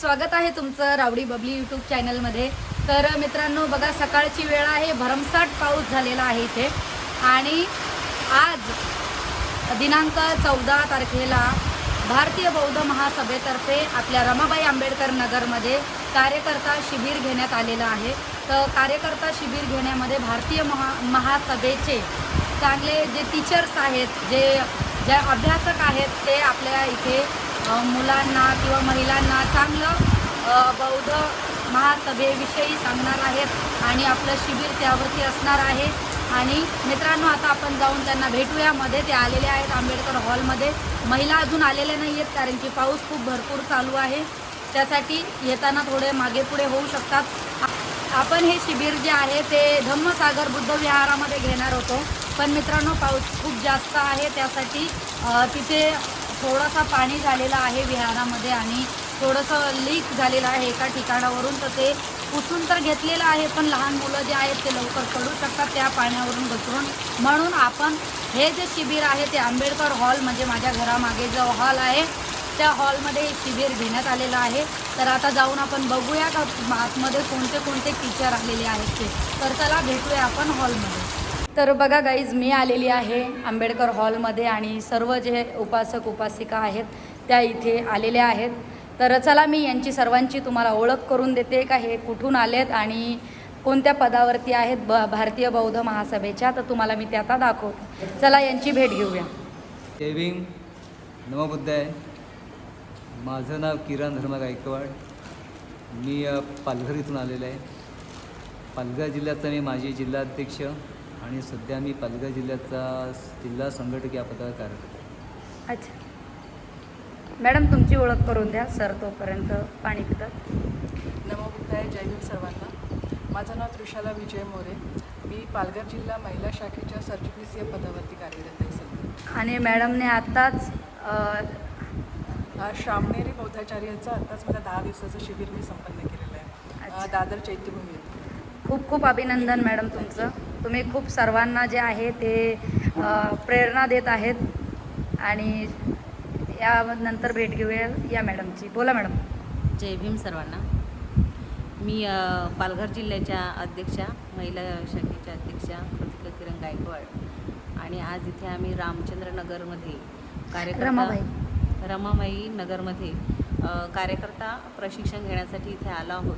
स्वागत आहे तुमचं रावडी बबली यूट्यूब चॅनलमध्ये तर मित्रांनो बघा सकाळची वेळ आहे. भरमसाट पाऊस झालेला आहे इथे. आणि आज दिनांक चौदा तारखेला भारतीय बौद्ध महासभेतर्फे आपल्या रमाबाई आंबेडकर नगरमध्ये कार्यकर्ता शिबिर घेण्यात आलेलं आहे. तर कार्यकर्ता शिबिर घेण्यामध्ये भारतीय महा महासभेचे चांगले जे टीचर्स आहेत जे जे अभ्यासक आहेत ते आपल्या इथे मुलांना किंवा महिलांना चांगलं बौद्ध महासभेविषयी सांगणार आहेत आणि आपलं शिबिर त्यावरती असणार आहे. आणि मित्रांनो आता आपण जाऊन त्यांना भेटूया. मध्ये ते आलेले आहेत आंबेडकर हॉलमध्ये. महिला अजून आलेल्या नाही आहेत कारण की पाऊस खूप भरपूर चालू आहे. त्यासाठी येताना थोडे मागे पुढे होऊ शकतात. आपण हे शिबिर जे आहे ते धम्मसागर बुद्ध विहारामध्ये घेणार होतो. पण मित्रांनो पाऊस खूप जास्त आहे. त्यासाठी तिथे थोडासा पाणी झालेलं आहे विहारामध्ये आणि थोडंसं लीक झालेलं आहे एका ठिकाणावरून तर ते पुसून तर घेतलेलं आहे पण लहान मुलं जे आहेत ते लवकर पडू शकतात त्या पाण्यावरून घसरून म्हणून आपण हे जे शिबिर आहे ते आंबेडकर हॉल म्हणजे माझ्या घरामागे जो हॉल आहे त्या हॉलमध्ये शिबिर घेण्यात आलेलं आहे. तर आता जाऊन आपण बघूया का आतमध्ये कोणते कोणते टीचर आलेले आहेत ते. तर चला भेटूया आपण हॉलमध्ये. तर बघा गाईज मी आलेली आहे आंबेडकर हॉलमध्ये आणि सर्व जे उपासक उपासिका आहेत त्या इथे आलेल्या आहेत. तर चला मी यांची सर्वांची तुम्हाला ओळख करून देते का हे कुठून आलेत आणि कोणत्या पदावरती आहेत ब भारतीय बौद्ध महासभेच्या तर तुम्हाला मी ते आता दाखवते. चला यांची भेट घेऊया. जय नमबुद्ध आहे माझं नाव किरण धर्म गायकवाड. मी पालघर इथून आलेलो आहे. पालघर जिल्ह्याचा मी माजी जिल्हाध्यक्ष. आणि सध्या मी पालघर जिल्ह्याचा जिल्हा संघटक या पदावर कार्यरत आहे अच्छा. मॅडम तुमची ओळख करून द्या सर तोपर्यंत पाणी पितात. नमो बुद्धाय जय भीम सर्वांना. माझं नाव त्रिशाला विजय मोरे. मी पालघर जिल्हा महिला शाखेच्या सरचिटणीस या पदावरती कार्यरत आहे सध्या. आणि मॅडमने आत्ताच अ, हा श्रामणेरी बौद्धाचार्याचं आत्ताच मला दहा दिवसाचं शिबिर मी संपन्न केलेलं आहे. दादर चैत्यभूमी खूप खूप अभिनंदन मॅडम तुमचं. तुम्ही खूप सर्वांना जे आहे ते प्रेरणा देत आहेत. आणि यानंतर भेट घेऊया या मॅडमची. बोला मॅडम. जय भीम सर्वांना. मी पालघर जिल्ह्याच्या अध्यक्षा महिला शाखेच्या अध्यक्षा कृतिका किरण गायकवाड. आणि आज इथे आम्ही रामचंद्र नगरमध्ये रमाबाई. रमाबाई नगरमध्ये कार्यकर्ता प्रशिक्षण घेण्यासाठी इथे आलो आहोत.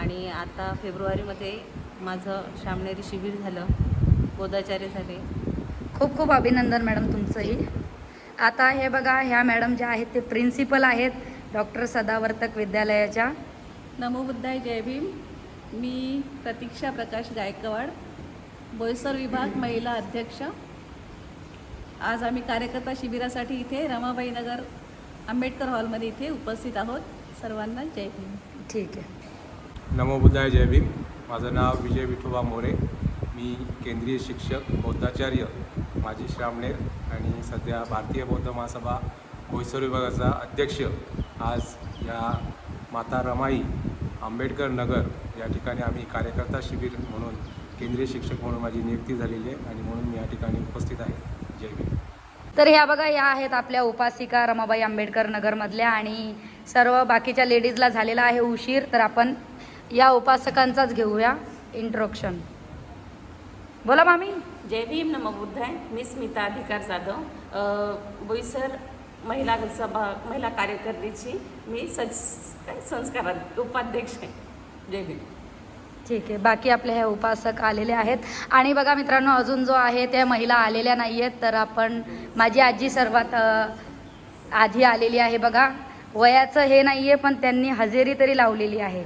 आणि आता फेब्रुवारीमध्ये माझं श्रामणेरी शिबिर झालं. बोधाचार्य झाले. खूप खूप अभिनंदन मॅडम तुमचंही. आता हे बघा ह्या मॅडम ज्या आहेत ते प्रिन्सिपल आहेत डॉक्टर सदावर्तक विद्यालयाच्या. नमो बुद्धाय जय भीम. मी प्रतीक्षा प्रकाश गायकवाड बोईसर विभाग महिला अध्यक्ष. आज आम्ही कार्यकर्ता शिबिरासाठी इथे रमाबाई नगर आंबेडकर हॉलमध्ये इथे उपस्थित आहोत. सर्वांना जय भीम. ठीक आहे. नमो बुद्धाय जय भीम. माझं नाव विजय विठोबा मोरे. मी केंद्रीय शिक्षक बौद्धाचार्य माजी श्रामणेर आणि सध्या भारतीय बौद्ध महासभा बोईसर विभागाचा अध्यक्ष. आज या माता रमाई आंबेडकर नगर या ठिकाणी आम्ही कार्यकर्ता शिबिर म्हणून केंद्रीय शिक्षक म्हणून माझी नियुक्ती झालेली आहे आणि म्हणून मी या ठिकाणी उपस्थित आहे. जय भीम. तर ह्या बघा या आहेत आपल्या उपासिका रमाबाई आंबेडकर नगरमधल्या आणि सर्व बाकीच्या लेडीजला झालेला आहे उशीर तर आपण या उपासकांचाच घेऊया इंट्रोडक्शन बोला मामी. जय भीम नम बुद्धाय. मी स्मिता अधिकार जाधव. बोईसर महिला सभा महिला कार्यकर्त्याची मी सच काय संस्कारात उपाध्यक्ष आहे. जय भीम. ठीक आहे. बाकी आपले हे उपासक आलेले आहेत. आणि बघा मित्रांनो अजून जो आहे त्या महिला आलेल्या नाही आहेत तर आपण माझी आजी सर्वात आधी आलेली आहे बघा. वयाचं हे नाही आहे पण त्यांनी हजेरी तरी लावलेली आहे.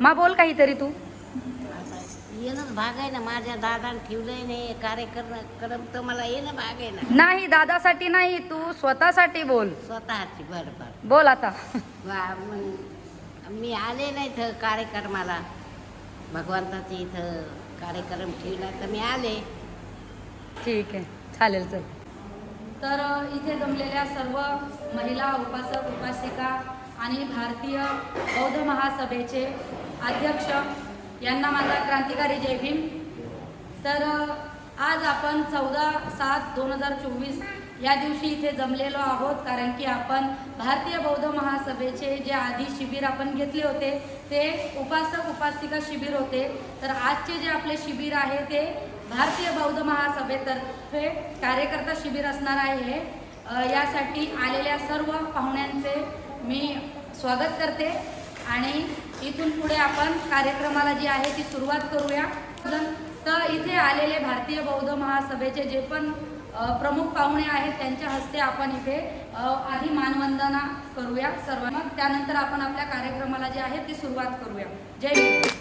मा बोल काहीतरी तू. येणंच भाग आहे ना माझ्या दादाने ठेवलंय नाही कार्यक्रम तर मला येणं भाग आहे ना. नाही दादासाठी नाही तू स्वतःसाठी बोल. स्वतःची बरं बरं. बोल आता. वा मग मी आले नाही इथं कार्यक्रमाला. भगवंताचे इथं कार्यक्रम ठेवला तर मी आले. ठीक आहे चालेल चल. तर इथे जमलेल्या सर्व महिला उपासक उपासिका आणि भारतीय बौद्ध महासभेचे अध्यक्ष यांना माझा क्रांतिकारी जय भीम. तर आज आपण चौदा सात दोन हजार चोवीस या दिवशी इथे जमलेलो आहोत. कारण की आपण भारतीय बौद्ध महासभेचे जे आधी शिबिर आपण घेतले होते ते उपासक उपासिका शिबिर होते. तर आजचे जे आपले शिबिर आहे ते भारतीय बौद्ध महासभेतर्फे कार्यकर्ता शिबिर असणार आहे. हे यासाठी आलेल्या सर्व पाहुण्यांचे मी स्वागत करते. आणि इथून पुढे आपण कार्यक्रमाला जी आहे ती सुरुवात करूया. तर इथे आलेले भारतीय बौद्ध महासभेचे जे पण प्रमुख पाहुणे आहेत त्यांच्या हस्ते आपण इथे आधी मानवंदना करूया सर्वांना. त्यानंतर आपण आपल्या कार्यक्रमाला जे आहे ती सुरुवात करूया. जय हिंद.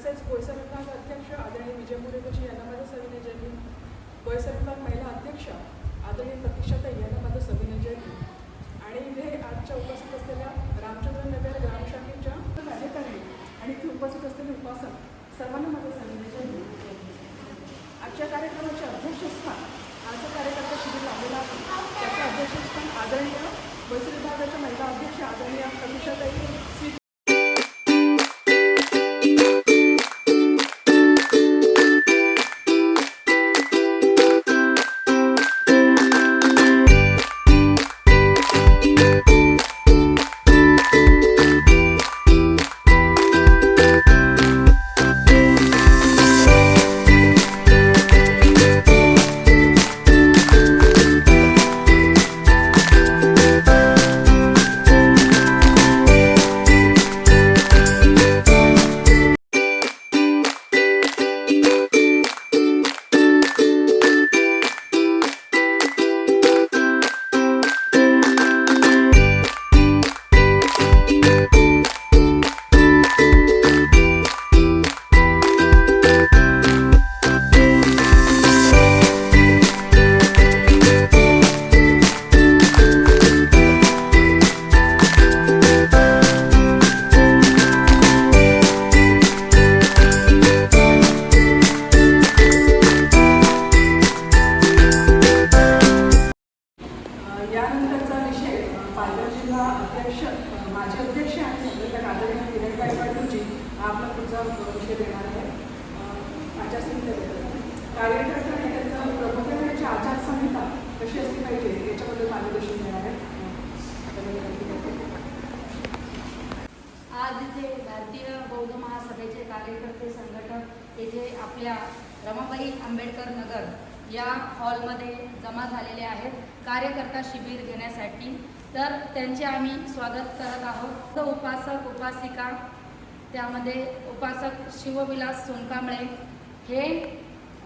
तसेच बोईसर विभाग अध्यक्ष आदरणीय विजय मुरेकरजी यांना माझं सविनय जयंती बोईसर विभाग महिला अध्यक्ष आदरणीय प्रतीक्षाताई यांना माझं सविनय जयंती आणि इथे आजच्या उपस्थित असलेल्या रामचंद्र नगर ग्रामशाखेच्या कार्यकारी आणि इथे उपस्थित असलेले उपासक सर्वांना माझं सविनय जयंती आजच्या कार्यक्रमाचे अध्यक्षस्थान आजचं कार्यकर्ता शिबिर लागलेला आहे. त्याचं अध्यक्षस्थान आदरणीय वैद्य विभागाच्या महिला अध्यक्ष आदरणीय प्रतीक्षाताई आहे आज इथे भारतीय बौद्ध महासभेचे कार्यकर्ते संघटक येथे आपल्या रमाबाई आंबेडकर नगर या हॉलमध्ये जमा झालेले आहेत. कार्यकर्ता शिबिर घेण्यासाठी. तर त्यांचे आम्ही स्वागत करत आहोत. तर उपासक उपासिका त्यामध्ये उपासक शिवविलास सोनकांबळे हे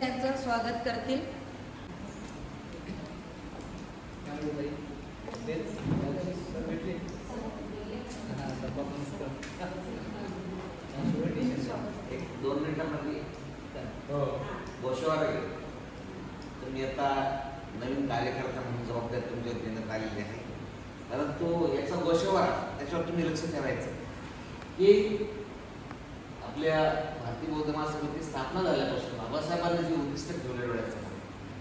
त्यांचं स्वागत करतील. एक दोन मिनिटांमध्ये. गोशवार तुम्ही आता नवीन कार्यकर्ता म्हणून जबाबदारी तुमच्यावर देण्यात आलेली आहे. परंतु याचा गोशवार त्याच्यावर तुम्ही लक्ष ठेवायचं. की आपल्या भारतीय बौद्ध महासभेची स्थापना झाल्यापासून बाबासाहेबांनी जे उद्दिष्ट ठेवले डोळ्यासमोर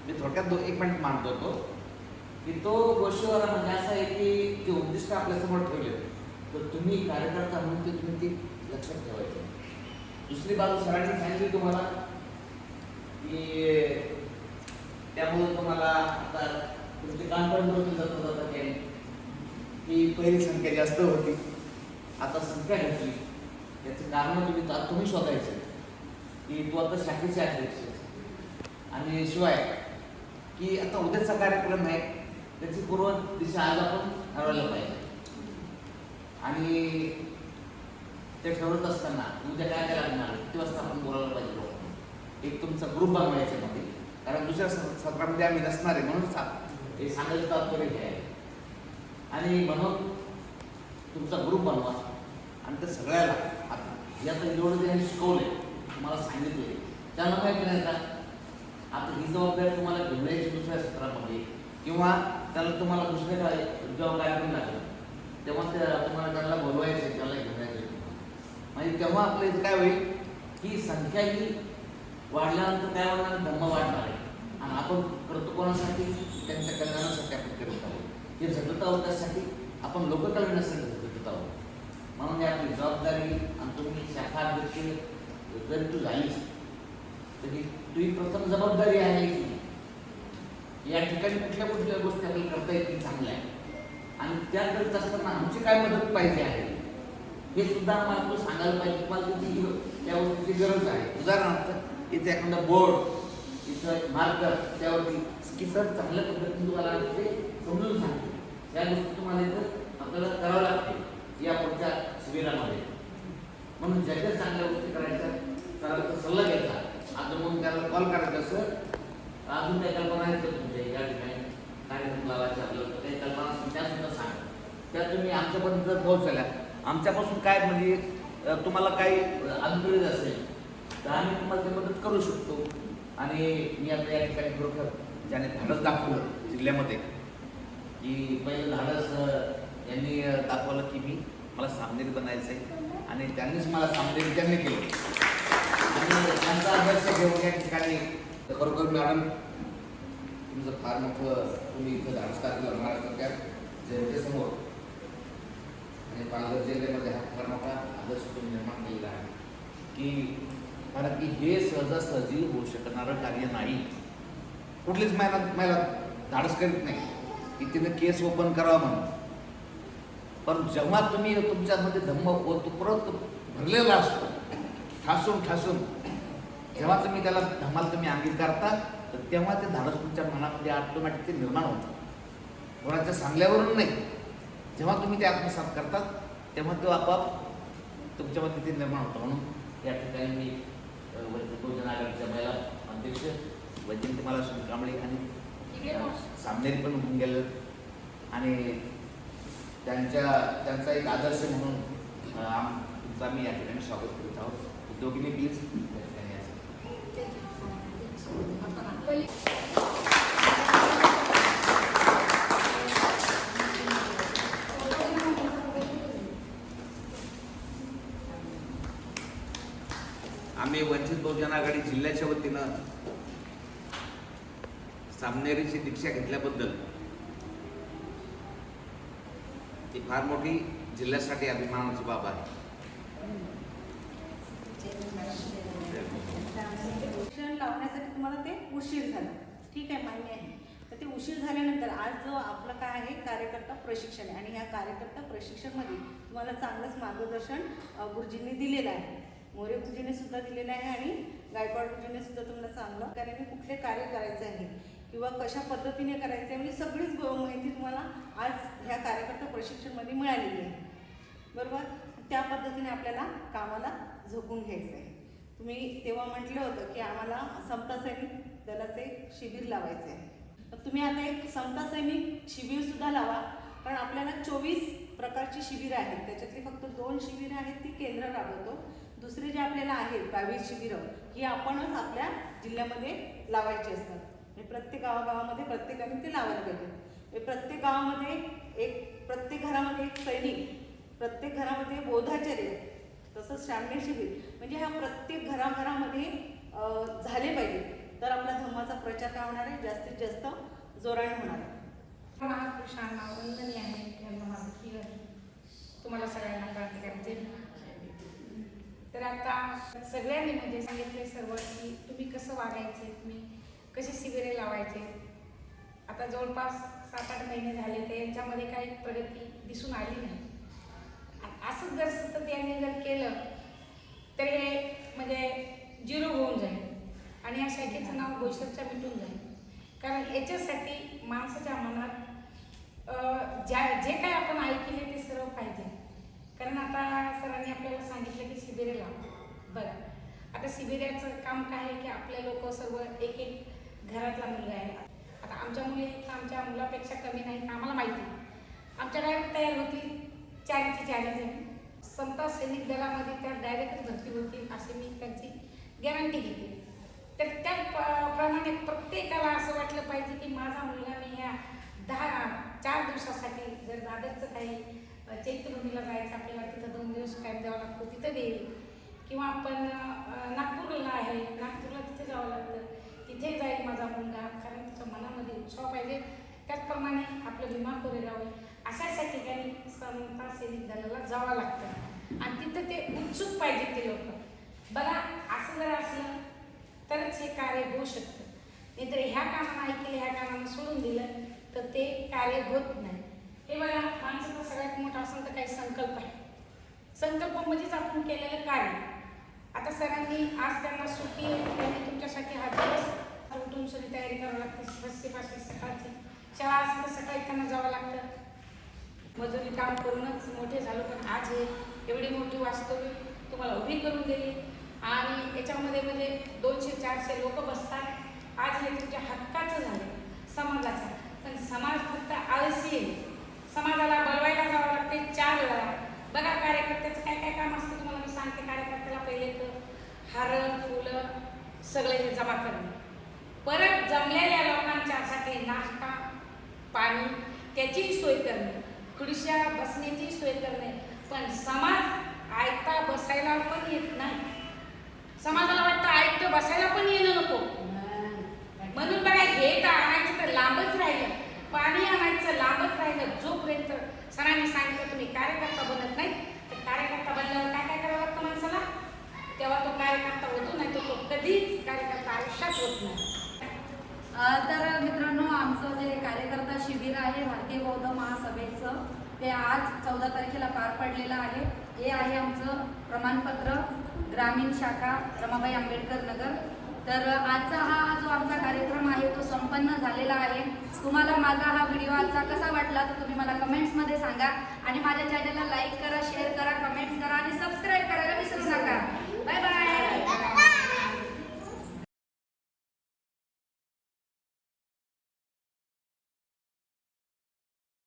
मी थोडक्यात दो एक मिनिट मांडतो तो. की तो गोष्टीवर म्हणजे असं आहे की ते उद्दिष्ट आपल्यासमोर ठेवले. तर तुम्ही कार्यकर्ता म्हणून ते तुम्ही ते लक्षात ठेवायचं. दुसरी बाजू सरांनी सांगितली तुम्हाला की त्यामुळे तुम्हाला आता तुमचे कानपण बरोबर जात जाता त्याने की पहिली संख्या जास्त होती. आता संख्या घेतली याचं कारण म्हणजे तुम्ही आता तुम्ही शोधायचं. की तू आता शाखेचे अध्यक्ष आणि शिवाय की आता उद्याचा कार्यक्रम आहे. त्याची पूर्व दिशा आज आपण ठरवलं पाहिजे. आणि ते ठरवत असताना उद्या काय काय लागणार? किती वाजता आपण बोलायला पाहिजे एक तुमचा ग्रुप बनवायचा मध्ये. कारण दुसऱ्या सत्रामध्ये आम्ही नसणार आहे म्हणून हे सांगायचं तात्पर्य हे आहे. आणि म्हणून तुमचा ग्रुप बनवा. आणि ते सगळ्याला आता एवढं जेवढं त्यांनी शिकवलंय तुम्हाला सांगितले त्यांना काय करायचं आता? ही जबाबदारी तुम्हाला घेऊन दुसऱ्या सत्रामध्ये. किंवा त्याला तुम्हाला दुसरे काय जॉब लागून लागेल. तेव्हा त्या तुम्हाला त्यांना बोलवायचे त्याला घेऊन म्हणजे तेव्हा आपलं इथं काय होईल? की संख्या ही वाढल्यानंतर काय होणार? धम्म वाढणार आहे. आणि आपण करतो कोणासाठी? त्यांच्या कल्याणासाठी आपण करत आहोत. हे झटत आहोत त्यासाठी आपण लोककल्याणासाठी झटत आहोत. म्हणून या आपली जबाबदारी आणि तुम्ही शाखा अध्यक्ष जरी तू झालीस तरी तुझी प्रथम जबाबदारी आहे की या ठिकाणी कुठल्या कुठल्या गोष्टी आपल्याला करता येतील चांगल्या आणि त्या करत असताना आमची काय मदत पाहिजे आहे हे सुद्धा आम्हाला तू सांगायला पाहिजे तुम्हाला त्याची त्या गोष्टीची गरज आहे. उदाहरणार्थ इथे एखादा बोर्ड इथं मार्कर त्यावरती की सर चांगल्या पद्धतीने तुम्हाला ते समजून सांगते. त्या गोष्टी तुम्हाला इथं आपल्याला करावं लागते या पुढच्या शिबिरामध्ये. म्हणून ज्या ज्या चांगल्या गोष्टी करायच्या त्याला सल्ला घ्यायचा. आता म्हणून त्याला कॉल करायचा सर अजून काही कल्पना आहेत का तुमच्या या ठिकाणी? कार्यक्रम लावायचे आपल्याला काही कल्पना त्या सुद्धा सांगा. त्या तुम्ही आमच्यापर्यंत जर पोहोचल्या आमच्यापासून काय म्हणजे तुम्हाला काही अनुभव असेल तर आम्ही तुम्हाला ते मदत करू शकतो. आणि मी आता या ठिकाणी खरोखर ज्याने धाडस दाखवलं जिल्ह्यामध्ये की पहिलं धाडस यांनी दाखवलं की मी मला सामनेरी बनायचं आहे. आणि त्यांनीच मला सामनेरी त्यांनी केलं. आणि त्यांचा अभ्यास घेऊन या ठिकाणी खरोखर मॅडम तुमचं फार मोठं तुम्ही इथं धाडस दाखवलं महाराष्ट्राच्या जनतेसमोर. आणि पालघर जिल्ह्यामध्ये हा फार मोठा आदर्श तुम्ही निर्माण केलेला आहे. की कारण की हे सहजासहजी होऊ शकणारं कार्य नाही. कुठलीच महिला महिला धाडस करीत नाही. की तिने केस ओपन करावा म्हणून. पण जेव्हा तुम्ही तुमच्यामध्ये धम्म परत भरलेला असतो ठासून ठासून जेव्हा तुम्ही त्याला धमाल तुम्ही अंगीकारता तर तेव्हा ते धाडस तुमच्या मनामध्ये ऑटोमॅटिक ते निर्माण होतं. कोणाच्या सांगल्यावरून नाही. जेव्हा तुम्ही ते आत्मसात करतात तेव्हा तो आपोआप तुमच्यामध्ये ते निर्माण होतं. म्हणून या ठिकाणी मी बहुजन आघाडीच्या महिला अध्यक्ष वैजयंती मला कांबळे आणि सामनेरी पण होऊन गेलं. आणि त्यांच्या त्यांचा एक आदर्श म्हणून आम तुमचं आम्ही या ठिकाणी स्वागत करीत आहोत. दोघींनी प्लीज. आम्ही वंचित बहुजन आघाडी जिल्ह्याच्या वतीनं सामनेरीची दीक्षा घेतल्याबद्दल ही फार मोठी जिल्ह्यासाठी अभिमानाची बाब आहे. शिक्षण लावण्यासाठी तुम्हाला ते उशीर झाला. ठीक आहे मान्य आहे. तर ते उशीर झाल्यानंतर आज जो आपलं काय आहे कार्यकर्ता प्रशिक्षण आहे. आणि ह्या कार्यकर्ता प्रशिक्षणमध्ये तुम्हाला चांगलंच मार्गदर्शन गुरुजींनी दिलेलं आहे. मोरे गुरुजीने सुद्धा दिलेलं आहे आणि गायकवाड गुरुजीने सुद्धा तुम्हाला चांगलं कार्याने कुठले कार्य करायचे आहे किंवा कशा पद्धतीने करायचं आहे म्हणजे सगळीच गो- माहिती तुम्हाला आज ह्या कार्यकर्ता प्रशिक्षणमध्ये मिळालेली आहे. बरोबर? त्या पद्धतीने आपल्याला कामाला झोकून घ्यायचं आहे. तुम्ही तेव्हा म्हटलं होतं की आम्हाला समता सैनिक दलाचे शिबिर लावायचे आहे. तर तुम्ही आता एक समता सैनिक शिबिरसुद्धा लावा कारण आपल्याला चोवीस प्रकारची शिबिरं आहेत. त्याच्यातली फक्त दोन शिबिरं आहेत ती केंद्र राबवतो. दुसरे जे आपल्याला आहेत बावीस शिबिरं ही आपणच आपल्या जिल्ह्यामध्ये लावायची असतात. म्हणजे प्रत्येक गावागावामध्ये प्रत्येकाने ते लावायला पाहिजे. म्हणजे प्रत्येक गावामध्ये एक प्रत्येक घरामध्ये एक सैनिक प्रत्येक घरामध्ये बोधाचार्य तसंच श्रामणे शिबिर म्हणजे ह्या प्रत्येक घराघरामध्ये झाले पाहिजे. तर आपला धर्माचा प्रचार काय होणार आहे? जास्तीत जास्त जोराने होणार आहे. महापुरुषांना वंदनीय आहे. त्यांना माझं की तुम्हाला सगळ्यांना क्रांतिकारी तर आता सगळ्यांनी म्हणजे सांगितले सर्व की तुम्ही कसं वागायचे तुम्ही कसे शिबिरे लावायचे? आता जवळपास सात आठ महिने झाले ते यांच्यामध्ये काही प्रगती दिसून आली नाही. असंच जर सतत यांनी जर केलं तर हे म्हणजे झिरो होऊन जाईल. आणि या शाखेचं नाव गोष्टच्या मिटून जाईल. कारण याच्यासाठी माणसाच्या मनात ज्या जे काय आपण ऐकले ते सर्व पाहिजे. कारण आता सरांनी आपल्याला सांगितलं की शिबिरे लावा बरं. आता शिबिराचं काम काय आहे की आपले लोक सर्व एक एक घरातला मुलगा आहे. आता आमच्या मुली आमच्या मुलापेक्षा कमी नाही आम्हाला माहिती आहे. आमच्या डायरेक्ट तयार होतील. चारीची चॅलेंज आहे संत सैनिक दलामध्ये त्या डायरेक्टच भरती होतील असे मी त्यांची गॅरंटी घेते. तर त्या प- प्रमाणे प्रत्येकाला असं वाटलं पाहिजे की माझा मुलगा मी ह्या दहा चार दिवसासाठी जर दादरचं काही चैत्रभूमीला जायचं आपल्याला तिथं दोन दिवस टाईम द्यावा लागतो तिथं देईल. किंवा आपण नागपूरला आहे नागपूरला तिथे जावं लागतं. तिथे जाईल माझा मुलगा कारण त्याच्या मनामध्ये उत्साह पाहिजे. त्याचप्रमाणे आपलं विमा कोरेगाव अशा अशा समता सैनिक दलाला जावं लागतं. आणि तिथं ते उत्सुक पाहिजे ते लोक. बघा असं जर असलं तरच हे कार्य होऊ शकतं. नाही तर ह्या कामानं ऐकलं ह्या कामानं सोडून दिलं तर ते कार्य होत नाही. हे बघा माणसाचा सगळ्यात मोठा असेल तर काही संकल्प आहे. संकल्प म्हणजेच आपण केलेलं कार्य. आता सरांनी आज त्यांना सुट्टी आणि त्यांनी तुमच्यासाठी हा दिवस उठून तयारी करावी लागते. सस्तीपासून सकाळची शाळा असेल तर सकाळी त्यांना जावं लागतं. मजुरी काम करूनच मोठे झालो पण आज हे एवढी मोठी वास्तव्य तुम्हाला उभी करून दिली आणि याच्यामध्ये म्हणजे दोनशे चारशे लोक बसतात. आज हे तुमच्या हक्काचं झालं समाजाचं. पण समाज फक्त आळसी आहे. समाजाला बळवायला जावं लागते चार वेळा. बघा कार्यकर्त्याचं काय काय काम असतं तुम्हाला? मी सांगते कार्यकर्त्याला पहिले तर हार फुलं सगळे हे जमा करणे. परत जमलेल्या लोकांच्यासाठी नाश्ता पाणी त्याचीही सोय करणे. खुडशा बसण्याची सोय करणे. पण समाज आयता बसायला पण येत नाही. समाजाला वाटतं ऐकतो बसायला पण येणं नको. म्हणून बघा हे तर आणायचं तर लांबच राहिलं. पाणी आणायचं लांबच राहिलं. जोपर्यंत सरांनी सांगितलं तुम्ही कार्यकर्ता बनत नाही तर कार्यकर्ता बनल्यावर काय काय करावं लागतं माणसाला? तेव्हा तो कार्यकर्ता होतो नाही तो कधीच कार्यकर्ता आयुष्यात होत नाही. तर मित्रांनो आमचं जे कार्यकर्ता शिबिर आहे भारतीय बौद्ध महासभेचं ते आज चौदा तारखेला पार पडलेलं आहे. हे आहे आमचं प्रमाणपत्र ग्रामीण शाखा रमाबाई आंबेडकर नगर. तर आजचा हा जो आमचा कार्यक्रम आहे तो संपन्न झालेला आहे. तुम्हाला माझा हा व्हिडिओ आजचा कसा वाटला तर तुम्ही मला कमेंट्समध्ये सांगा. आणि माझ्या चॅनलला लाईक करा शेअर करा कमेंट्स करा आणि सब्स्क्राइब करायला विसरू सांगा